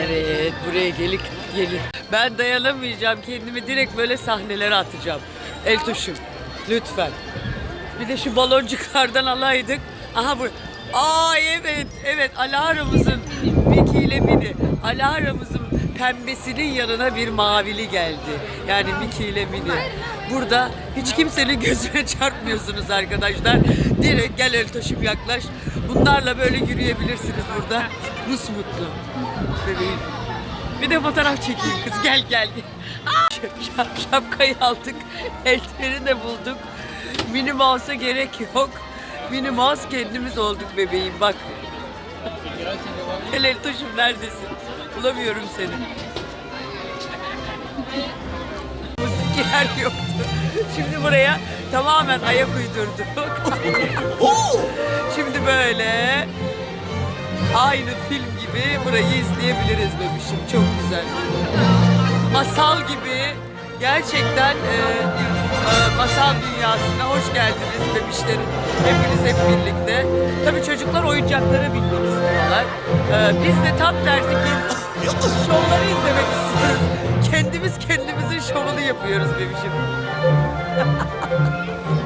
Evet buraya gelik gelin. Ben dayanamayacağım kendimi direkt böyle sahnelere atacağım. Eltuş'um lütfen. Bir de şu baloncuklardan alaydık. Aha bu. Aa evet evet Alara'mızın Miki ile Mini. Alara'mızın pembesinin yanına bir mavili geldi. Yani Miki ile Mini. Burada hiç kimsenin gözüne çarpmıyorsunuz arkadaşlar. Direkt gel Eltoş'um yaklaş. Bunlarla böyle yürüyebilirsiniz burada. Musmutlu. Bebeğim. Bir de fotoğraf çekeyim kız. Gel gel. Şap, şapkayı aldık. Eltleri de bulduk. Mini Mouse'a gerek yok. Mini Mouse kendimiz olduk bebeğim bak. Gel Eltoş'um neredesin? Bulamıyorum seni. Müzik yer yoktu. Şimdi buraya tamamen ayak uydurduk. Şimdi böyle aynı film gibi burayı izleyebiliriz bebişim. Çok güzel. Masal gibi gerçekten e, e, masal dünyasına hoş geldiniz bebişlerim. Hepiniz hep birlikte. Tabii çocuklar oyuncaklara binmek istiyorlar. E, biz de tam tersi şovları izlemek istiyoruz. Kendimiz kendimizin şovunu yapıyoruz bebişim.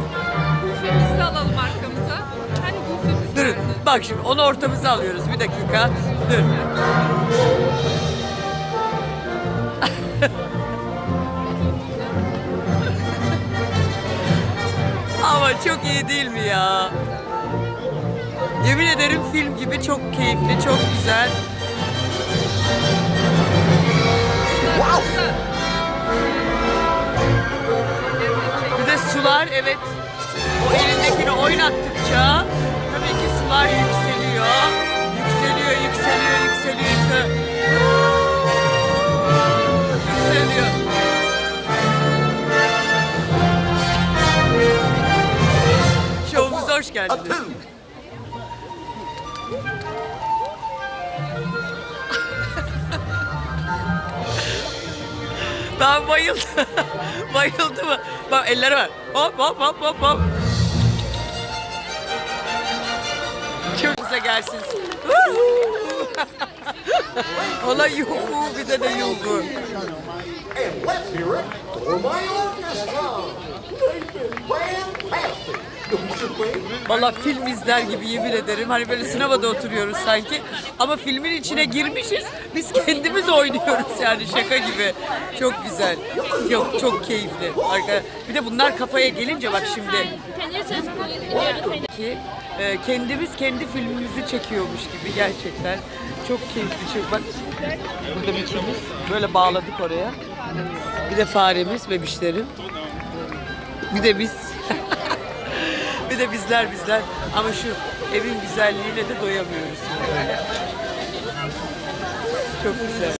Bak şimdi onu ortamıza alıyoruz. Bir dakika. Dur. Ama çok iyi değil mi ya? Yemin ederim film gibi çok keyifli, çok güzel. Bir de sular evet o elindekini oynattıkça Geldiniz. Ben bayıldım. Bayıldım. Bak ellere bak. Hop hop hop hop hop. Çok güzel gelsin. Ola yuhu bir de de yuhu. Valla film izler gibi yemin ederim. Hani böyle sinemada oturuyoruz sanki. Ama filmin içine girmişiz. Biz kendimiz oynuyoruz yani şaka gibi. Çok güzel. Çok çok keyifli. Bir de bunlar kafaya gelince bak şimdi. Ki e, kendimiz kendi filmimizi çekiyormuş gibi gerçekten. Çok keyifli. Çok, bak burada bir ikimiz. Böyle bağladık oraya. Bir de faremiz bebişlerim. Bir de biz. bir de bizler bizler. Ama şu evin güzelliğine de doyamıyoruz. Çok güzel.